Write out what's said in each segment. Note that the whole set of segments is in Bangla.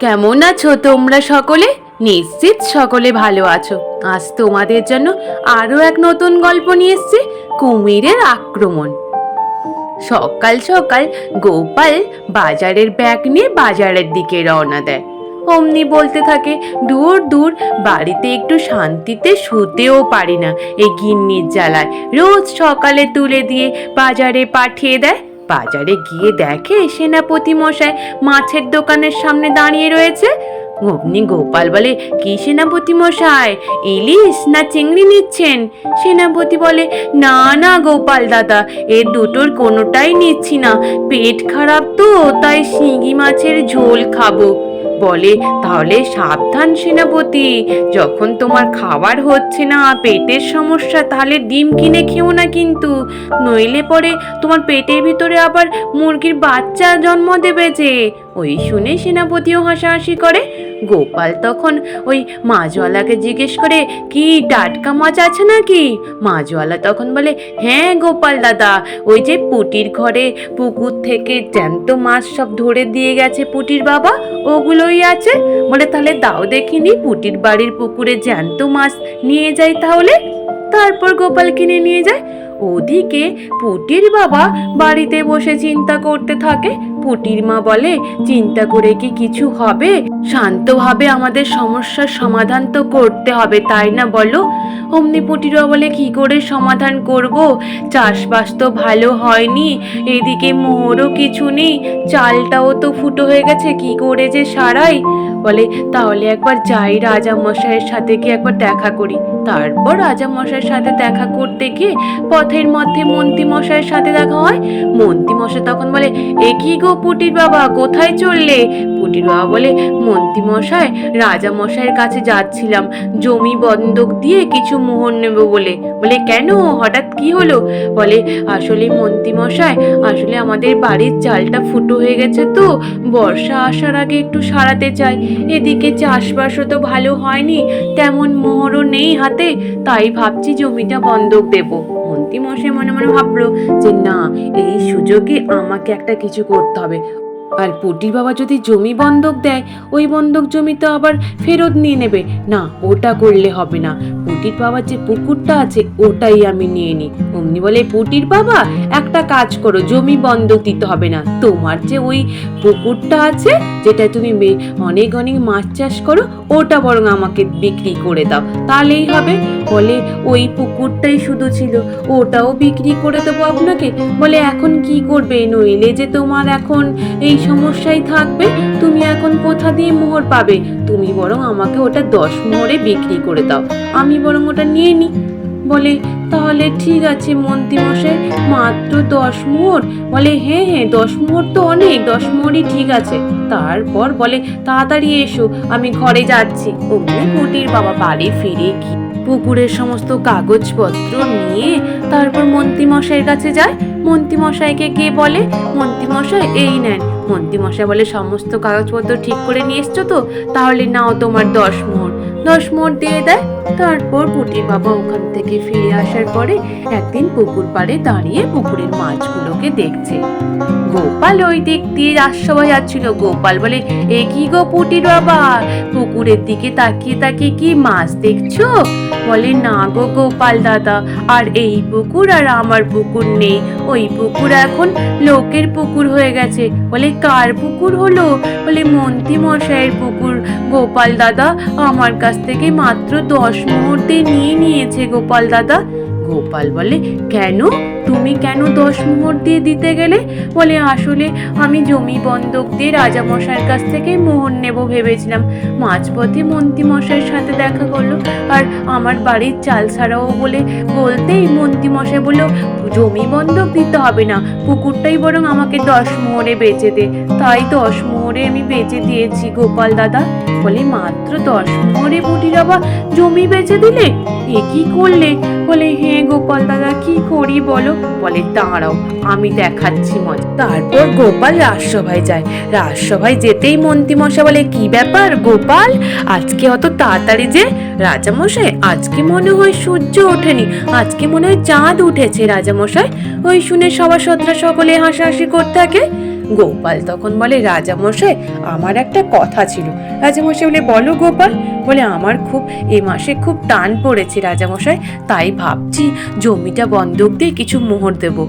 কেমন আছো তোমরা সকলে? নিশ্চিত সকলে ভালো আছো। আজ তোমাদের জন্য আরও এক নতুন গল্প নিয়ে এসছি, কুমিরের আক্রমণ। সকাল সকাল গোপাল বাজারের ব্যাগ নিয়ে বাজারের দিকে রওনা দেয়। অমনি বলতে থাকে, দূর দূর, বাড়িতে একটু শান্তিতে শুতেও পারি না। এই গিন্নির জ্বালায়। রোজ সকালে তুলে দিয়ে বাজারে পাঠিয়ে দেয়। বাজারে গিয়ে দেখে সেনাপতি মশাই মাছের দোকানের সামনে দাঁড়িয়ে রয়েছে। অমনি গোপাল বলে, কি সেনাপতি মশাই? ইলিশ না চিংড়ি নিচ্ছেন? সেনাপতি বলে, না না গোপাল দাদা, এ দুটোর কোনোটাই নিচ্ছি না। পেট খারাপ তো, তাই শিঙি মাছের ঝোল খাব। বলে, তাহলে সাবধান সেনাপতি, যখন তোমার খাবার হচ্ছে না, পেটের সমস্যা, তাহলে ডিম কিনে খেও না কিন্তু। নইলে পরে তোমার পেটের ভিতরে আবার মুরগির বাচ্চা জন্ম দেবে যে। ওই শুনে সেনাপতিও হাসাহাসি করে। গোপাল তখন ওই মাছওয়ালাকে জিজ্ঞেস করে, কি টাটকা মাছ আছে নাকি? মাছওয়ালা তখন বলে হ্যাঁ গোপাল দাদা, ওই যে পুটির ঘরে পুকুর থেকে জ্যান্ত মাছ সব ধরে দিয়ে গেছে পুটির বাবা ওগুলোই আছে। বলে তাহলে দাও দেখিনি, পুটির বাড়ির পুকুরে জ্যান্ত মাছ নিয়ে যাই তাহলে। তারপর গোপাল কিনে নিয়ে যায়। ওদিকে পুটির বাবা বাড়িতে বসে চিন্তা করতে থাকে। পুটির মা বলে, চিন্তা করে কি কিছু হবে? শান্তভাবে আমাদের সমস্যার সমাধান তো করতে হবে, তাই না বলো? অমনি পুটির বলে, কি করে সমাধান করব? চাষবাস তো ভালো হয়নি, এদিকে মোহরও কিছু নেই, চালটাও তো ফুটো হয়ে গেছে, কি করে যে সারাই? বলে, তাহলে একবার যাই রাজা মশাইয়ের সাথে গিয়ে একবার দেখা করি। তারপর রাজা মশাইয়ের সাথে দেখা করতে গিয়ে পথের মধ্যে মন্ত্রী মশাইয়ের সাথে দেখা হয়। মন্ত্রী মশাই তখন বলে, এ কি গো পুটির বাবা, কোথায় চললে? পুটির বাবা বলে, মন্ত্রী মশাই, রাজা মশাইয়ের কাছে যাচ্ছিলাম। জমি বন্ধক দিয়ে কিছু মোহর নেব বলে। বলে, কেন? হঠাৎ কি হলো? বলে আসলে মন্ত্রী মশাই, আসলে আমাদের বাড়ির চালটা ফুটো হয়ে গেছে তো। বর্ষা আসার আগে একটু সারাতে চাই। এদিকে চাষবাসও তো ভালো হয়নি, তেমন মোহরও নেই হাতে, তাই ভাবছি জমিটা বন্ধক দেব। মন্ত্রী মশাই মনে মনে ভাবলো যে না এই সুযোগে আমাকে একটা কিছু করতে হবে। আর পুটির বাবা যদি জমি বন্ধক দেয়, ওই বন্ধক জমি তো আবার ফেরত নিয়ে নেবে। না, ওটা করলে হবে না। পুটির বাবার যে পুকুরটা আছে, ওটাই আমি নিয়ে নিই অমনি বলে, পুটির বাবা, একটা কাজ করো, জমি বন্ধক দিতে হবে না। তোমার যে ওই পুকুরটা আছে, যেটা তুমি অনেক অনেক মাছ চাষ করো, ওটা বরং আমাকে বিক্রি করে দাও। তাহলেই হবে। বলে, ওই পুকুরটাই শুধু ছিল, ওটাও বিক্রি করে দেবো আপনাকে। বলে, এখন কি করবে? নইলে যে তোমার এখন এই সমস্যাই থাকবে, তুমি এখন কোথা দিয়ে মোহর পাবে? তুমি বরং আমাকে ওটা দশ মোহরে বিক্রি করে দাও। আমি বরং ওটা নিয়ে নিই বলে, তাহলে ঠিক আছে মন্ত্রী মশাই, মাত্র দশ মোহর? বলে হ্যাঁ হ্যাঁ দশ মোহর তো অনেক, দশ মোহরই ঠিক আছে। তারপর বলে, তাড়াতাড়ি এসো, আমি ঘরে যাচ্ছি। অমনি কুটির বাবা বাড়ি ফিরে গিয়ে পুকুরের সমস্ত কাগজপত্র নিয়ে তারপর মন্ত্রী মশাইয়ের কাছে যায়। মন্ত্রী মশাইকে গিয়ে বলে? মন্ত্রী মশাই, এই নেন। মন্ত্রী মশাই বলে, সমস্ত কাগজপত্র ঠিক করে নিয়ে এসছো তো? তাহলে নাও তোমার দশ মোহর। দশ মোহর দিয়ে দেয়। তারপর পুটির বাবা ওখান থেকে ফিরে আসার পরে একদিন পুকুর পাড়ে দাঁড়িয়ে পুকুরের মাছগুলোকে দেখছে। গোপাল ওই দিক দিয়ে রাজসভায় যাচ্ছিল। গোপাল বলে, এ কি গো পুটির বাবা? পুকুরের দিকে তাকিয়ে তাকিয়ে কি মাছ দেখছ? বলে, না গো গোপাল দাদা, আর এই পুকুর আর আমার পুকুর নেই। ওই পুকুর এখন লোকের পুকুর হয়ে গেছে। বলে, কার পুকুর হলো? বলে, মন্ত্রী মশাইয়ের পুকুর। গোপাল দাদা আমার কাছ থেকে মাত্র দশ মুহূর্তে নিয়ে নিয়েছে গোপাল দাদা। গোপাল বলে, কেন? তুমি কেন দশ মোহর দিয়ে দিতে গেলে? বলে, আসলে আমি জমি বন্ধক দিয়ে রাজামশাইয়ের কাছ থেকে মোহর নেব ভেবেছিলাম। মাঝপথে মন্ত্রী মশাইয়ের সাথে দেখা করল। আর আমার বাড়ির চাল ছাড়াও বলে, বলতেই মন্ত্রী মশাই বলল, জমি বন্ধক দিতে হবে না। পুকুরটাই বরং আমাকে দশ মোহরে বেচে দে। তাই দশ মোহরে আমি বেচে দিয়েছি, গোপাল দাদা। বলে, মাত্র দশ মোহরে বুটি বাবা জমি বেচে দিলে? এ কি করলে? বলে হ্যাঁ গোপাল দাদা, কি করি বলো? বলে, দাঁড়াও, আমি দেখাচ্ছি মজা। তারপর গোপাল রাজসভায় যায়। রাজসভায় যেতেই মন্ত্রীমশাই বলে, কি ব্যাপার গোপাল? আজকে অত তাড়াতাড়ি যে? রাজামশাই, আজকে মনে হয় সূর্য ওঠেনি। আজকে মনে হয় চাঁদ উঠেছে রাজামশাই। ওই শুনে সবার সভাসদরা সকলে হাসাহাসি করতে থাকে। গোপাল তখন বলে, রাজামশাই, আমার একটা কথা ছিল। রাজামশাই বলে, বলো গোপাল। বলে, আমার খুব, এ মাসে খুব টান পড়েছে রাজামশাই, তাই ভাবছি জমিটা বন্ধক দিয়ে কিছু মোহর দেব।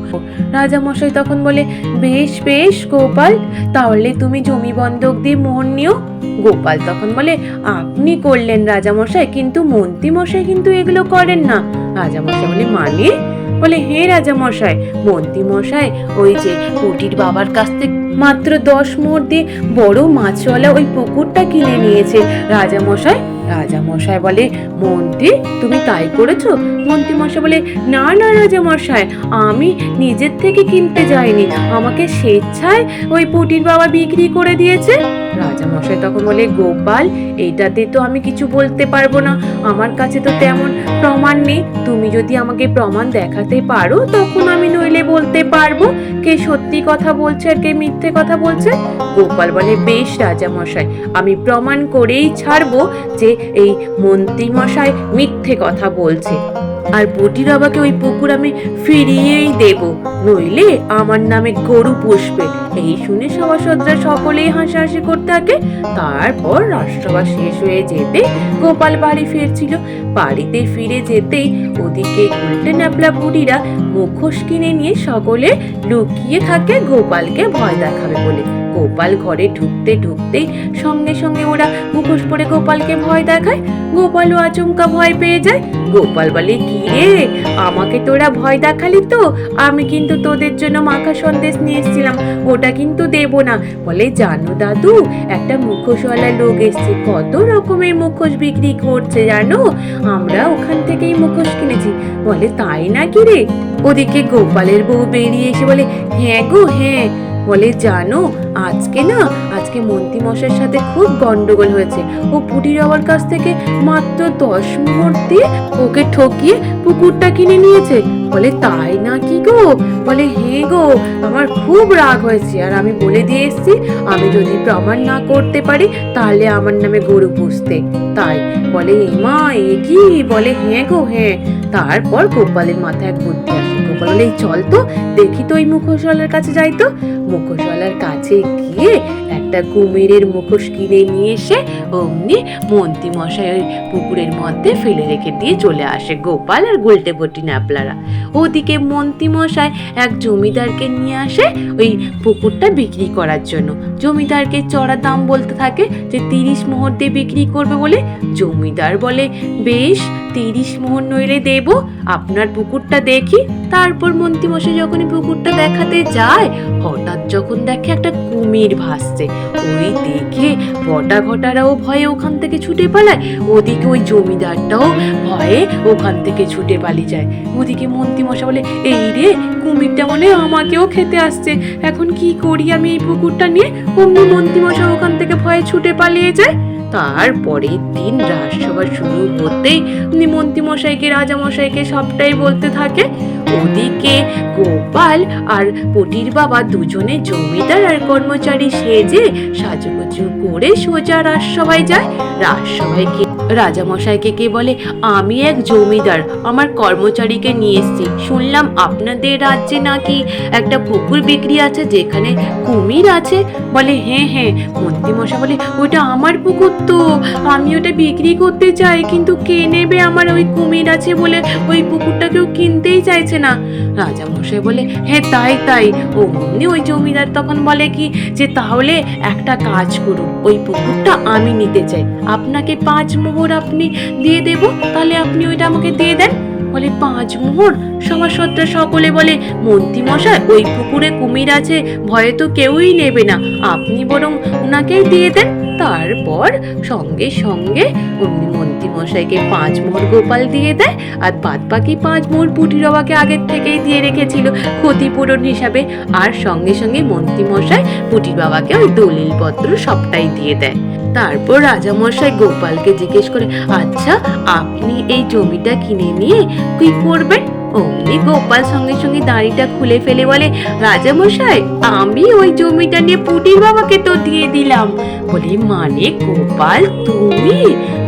রাজামশাই তখন বলে, বেশ বেশ গোপাল, তাহলে তুমি জমি বন্ধক দিয়ে মোহর নিও। গোপাল তখন বলে, আপনি করলেন রাজামশাই, কিন্তু মন্ত্রীমশাই কিন্তু এগুলো করেন না। রাজামশাই বলে মানে? বলে, হে রাজামশাই, মন্ত্রীমশাই, ওই যে কুটির বাবার কাছ থেকে মাত্র দশ মোড় দিয়ে বড় মাছওয়ালা ওই পুকুরটা কিনে নিয়েছে। রাজামশাই রাজামশাই বলে, মন্ত্রী, তুমি তাই করেছ? মন্ত্রী মশাই বলে, না না, রাজামশাই, আমি নিজের থেকে কিনতে যাইনি। আমাকে স্বেচ্ছায় ওই পুটির বাবা বিক্রি করে দিয়েছে। রাজামশাই তখন বলে, গোপাল এইটাতে তো আমি কিছু বলতে পারব না। আমার কাছে তো তেমন প্রমাণ নেই। তুমি যদি আমাকে প্রমাণ দেখাতে পারো, তখন আমি নইলে বলতে পারব। কে সত্যি কথা বলছে আর কে মিথ্যে কথা বলছে? গোপাল বলে, বেশ রাজামশাই আমি প্রমাণ করেই ছাড়বো যে এই মন্ত্রী মশাই মিথ্যে কথা বলছে। আর বটির বাবাকে ওই পুকুর আমি ফিরিয়েই দেব। নইলে আমার নামে গরু পুষবে। এই শুনে সভাসদরা সকলেই হাসাহাসি করতে থাকে। তারপর রাষ্ট্রসভা শেষ হয়ে যেতে গোপাল বাড়ি ফিরছিল। বাড়িতে ফিরে যেতেই ওদিকে উল্টে ন্যাপলা বুড়িরা মুখোশ কিনে নিয়ে সকলে লুকিয়ে থাকে গোপালকে ভয় দেখাবে বলে। গোপাল ঘরে ঢুকতে ঢুকতেই সঙ্গে সঙ্গে ওরা মুখোশ পরে গোপালকে ভয় দেখায়। গোপালও আচমকা ভয় পেয়ে যায়। গোপাল বলে, কি রে? আমাকে তোরা ভয় দেখালি তো? আমি কিন্তু তোদের জন্য মাখা সন্দেশ নিয়ে এসেছিলাম। ওটা কিন্তু দেব না। বলে, জানো দাদু, একটা মুখোশওয়ালা লোক এসছে। কত রকমের মুখোশ বিক্রি করছে জানো? আমরা ওখান থেকেই মুখোশ কিনেছি। বলে, তাই নাকি রে? ওদিকে গোপালের বউ বেরিয়ে এসে বলে হ্যাঁ গো হ্যাঁ। বলে জানো, আজকে না, আজকে মন্ত্রী মশাইয়ের সাথে খুব গন্ডগোল হয়েছে। ও পুটির বাবার কাছ থেকে মাত্র দশ মুহূর্তে ওকে ঠকিয়ে পুকুরটা কিনে নিয়েছে। বলে, তাই না কি গো? বলে, হে গো, আমার খুব রাগ হয়েছে। আর আমি বলে দিয়ে এসেছি, আমি যদি প্রমাণ না করতে পারি, তাহলে আমার নামে গরু পুষতে। তাই বলে এমা এ কি? বলে হ্যাঁ গো হ্যাঁ। তারপর গোপালের মাথায় এক বুদ্ধি আসে গোপাল বলে চল তো, দেখি তো ওই মুখোশওয়ালার কাছে যাই তো। মুখোশওয়ালার কাছে গিয়ে একটা কুমিরের মুখোশ কিনে নিয়ে এসে অমনি মন্ত্রী মশাই ওই পুকুরের মধ্যে ফেলে রেখে দিয়ে চলে আসে গোপাল আর গোলটে বটি ন্যাপলারা। ওদিকে মন্ত্রী মশাই এক জমিদারকে নিয়ে আসে ওই পুকুরটা বিক্রি করার জন্য। জমিদারকে চড়া দাম বলতে থাকে যে তিরিশ মোহর দিয়ে বিক্রি করবে বলে। জমিদার বলে, বেশ, তিরিশ মোহর নইলে দেব, আপনার পুকুরটা দেখি। তারপর মন্ত্রীমশাই যখনই পুকুরটা দেখাতে যায়, হঠাৎ যখন দেখে একটা কুমির ভাসছে। ওই দেখে বটা ঘটারাও ভয়ে ওখান থেকে ছুটে পালায়। ওদিকে ওই জমিদারটাও ভয়ে ওখান থেকে ছুটে পালিয়ে যায়। ওদিকে মন্ত্রীমশাই বলে, এই রে, কুমিরটা মনে আমাকেও খেতে আসছে। এখন কি করি আমি এই পুকুরটা নিয়ে? অমনি মন্ত্রীমশাই ওখান থেকে ভয়ে ছুটে পালিয়ে যায়। তারপরের দিন রাজসভা শুরু হতেই মন্ত্রীমশাইকে রাজামশাইকে সবটাই বলতে থাকে। ওদিকে গোপাল আর পটির বাবা দুজনে জমিদার আর কর্মচারী সেজে সাজুগুজু করে সোজা রাজসভায় যায়। রাজসভায় গিয়ে রাজামশাইকে কে বলে, আমি এক জমিদার, আমার কর্মচারীকে নিয়ে এসেছি। শুনলাম আপনাদের রাজ্যে নাকি একটা পুকুর বিক্রি আছে, যেখানে কুমির আছে? বলে হ্যাঁ হ্যাঁ। মন্ত্রীমশাই বলে, ওটা আমার পুকুর তো, আমি ওটা বিক্রি করতে চাই, কিন্তু কে নেবে আমার ওই কুমির আছে বলে? ওই পুকুরটা কেউ কিনতেই চাইছে না। রাজামশাই বলে হ্যাঁ তাই তাই। ও অমনি ওই জমিদার তখন বলে কি, যে, তাহলে একটা কাজ করুন, ওই পুকুরটা আমি নিতে চাই। আপনাকে পাঁচ মোহর আপনি দিয়ে দেব, তাহলে আপনি ওইটা আমাকে দিয়ে দেন। বলে, পাঁচ মোহর? সভাসদরা সকলে বলে, মন্ত্রী মশাই, ওই পুকুরে কুমির আছে, ভয়ে তো কেউই নেবে না। আপনি বরং ওনাকেই দিয়ে দেন। তারপর সঙ্গে সঙ্গে অমনি মন্ত্রী মশাইকে পাঁচ মোহর গোপাল দিয়ে দেয়, আর বাদ বাকি পাঁচ মোহর পুটির বাবাকে আগের থেকেই দিয়ে রেখেছিল ক্ষতিপূরণ হিসাবে। আর সঙ্গে সঙ্গে মন্ত্রী মশাই পুটির বাবাকে ওই দলিলপত্র সবটাই দিয়ে দেয়। তারপর রাজামশাই গোপালকে জিজ্ঞেস করে আচ্ছা আপনি এই জমিটা কিনে নিয়ে কি করবেন? অমনি গোপাল সঙ্গে সঙ্গে দাড়িটা খুলে ফেলে বলে, রাজামশাই, আমি ওই জমিটা নিয়ে পুটির বাবাকে তো দিয়ে দিলাম। বলে মানে গোপাল, তুমি?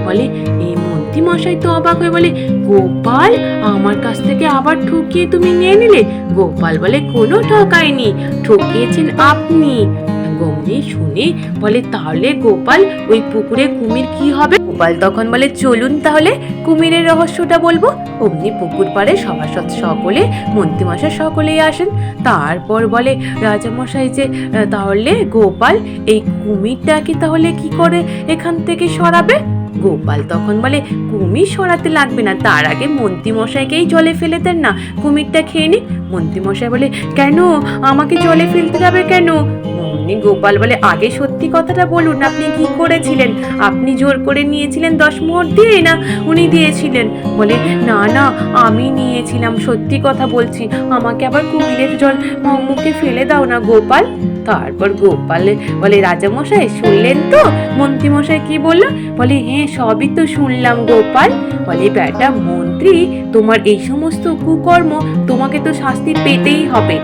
বলে এই মন্ত্রী মশাই তো অবাক হয়ে বলে, গোপাল, আমার কাছ থেকে আবার ঠকিয়ে তুমি নিয়ে নিলে? গোপাল বলে, কোনো ঠকায়নি ঠকিয়েছেন আপনি। গমনি শুনে বলে, তাহলে গোপাল, ওই পুকুরে কুমির কি হবে? গোপাল তখন বলে, চলুন তাহলে, কুমিরের রহস্যটা বলব। অমনি পুকুর পাড়ে সভাসদ সকলে, মন্ত্রীমশাই সকলেই আসেন। তারপর বলে, রাজামশাই যে, তাহলে গোপাল, এই কুমিরটাকে তাহলে কি করে এখান থেকে সরাবে? গোপাল তখন বলে, কুমির সরাতে লাগবে না, তার আগে মন্ত্রীমশাইকেই জলে ফেলে দেন না, কুমিরটা খেয়ে নিক। মন্ত্রীমশাই বলে, কেন? আমাকে জলে ফেলতে যাবে কেন? অমনি গোপাল বলে, আগে সত্যি কথাটা বলুন, আপনি কি করেছিলেন? আপনি জোর করে নিয়েছিলেন দশ মোহর দিয়ে না উনি দিয়েছিলেন? বলে, না না, আমি নিয়েছিলাম, সত্যি কথা বলছি। আমাকে আবার কুমিরের জল মুখে ফেলে দাও না, গোপাল। তারপর গোপাল বলে, রাজামশাই, শুনলেন তো? মন্ত্রীমশাই কি বলল? বলে হ্যাঁ সবই তো শুনলাম, গোপাল। বলে, বেটা মন্ত্রী, তোমার এই সমস্ত কুকর্ম তোমাকে তো শাস্তি পেতেই হবে।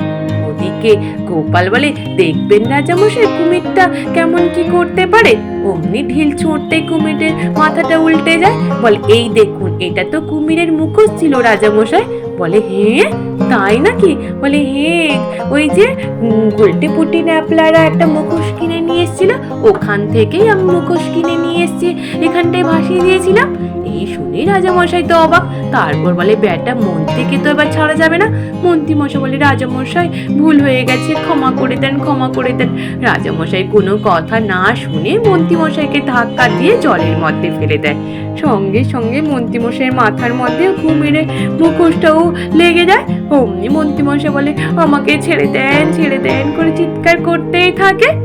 ওদিকে গোপাল বলে, দেখবেন রাজামশাই কুমিরটা কেমন কি করতে পারে? অমনি ঢিল ছুঁড়তে কুমিরের মাথাটা উল্টে যায়। বলে, এই দেখুন, এটা তো কুমিরের মুখোশ ছিল রাজামশাই। বলে হ্যাঁ তাই নাকি? বলে হ্যাঁ ওই যে গোল্টি পুটি ন্যাপলারা একটা মুখোশ কিনে নিয়ে এসেছিল, ওখান থেকেই আমি মুখোশ কিনে নিয়ে এসেছি, এখানটায় ভাসিয়ে দিয়েছিলাম। শুনে রাজামশাই তো অবাক। তারপর বলে, ব্যাটা, মন্ত্রীকে তো এবার ছাড়া যাবে না। মন্ত্রী মশাই বলে, রাজামশাই, ভুল হয়ে গেছে, ক্ষমা করে দেন, ক্ষমা করে দেন। রাজামশাই কোনো কথা না শুনে মন্ত্রীমশাইকে ধাক্কা দিয়ে জলের মধ্যে ফেলে দেয়। সঙ্গে সঙ্গে মন্ত্রীমশাইয়ের মাথার মধ্যে কুমিরে মুখোশটাও লেগে যায়। অমনি মন্ত্রীমশাই বলে, আমাকে ছেড়ে দেন ছেড়ে দেন, করে চিৎকার করতেই থাকে।